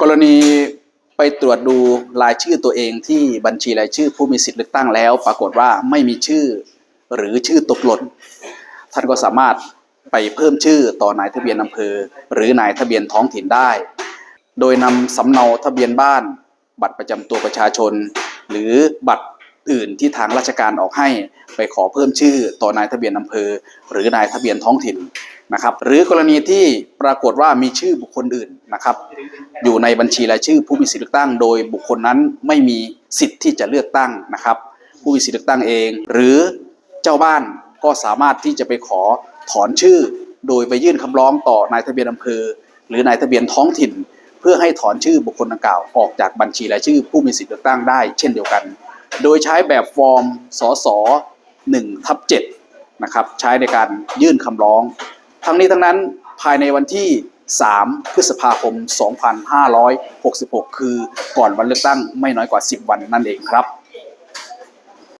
กรณีไปตรวจดูรายชื่อตัวเองที่บัญชีรายชื่อผู้มีสิทธิ์เลือกตั้งแล้ว ปรากฏว่าไม่มีชื่อหรือชื่อตกหล่นท่านก็สามารถไปเพิ่มชื่อต่อนายทะเบียนอำเภอ หรือนายทะเบียนท้องถิ่นได้ โดยนำสำเนาทะเบียนบ้าน บัตรประจำตัวประชาชน หรือบัตรอื่นที่ทางราชการออกให้ไปขอเพิ่มชื่อต่อนายทะเบียนอำเภอ หรือนายทะเบียนท้องถิ่น นะครับ หรือกรณีที่ปรากฏว่ามีชื่อบุคคลอื่นนะครับ อยู่ในบัญชีรายชื่อผู้มีสิทธิเลือกตั้ง โดยบุคคลนั้นไม่มีสิทธิ์ที่จะเลือกตั้งนะครับ ผู้มีสิทธิเลือกตั้งเอง หรือเจ้าบ้านก็สามารถที่จะไปขอถอนชื่อ โดยไปยื่นคำร้องต่อนายทะเบียนอำเภอ หรือนายทะเบียนท้องถิ่น เพื่อให้ถอนชื่อบุคคลดังกล่าวออกจากบัญชีรายชื่อ ผู้มีสิทธิเลือกตั้งได้ เช่นเดียวกัน โดยใช้แบบฟอร์มสส1ทับ7นะครับใช้ในการยื่นคำร้อง ทั้งนี้ทั้งนั้นภายในวันที่ 3 พฤษภาคม 2566 คือก่อนวันเลือกตั้งไม่น้อยกว่า 10 วันนั่นเองครับ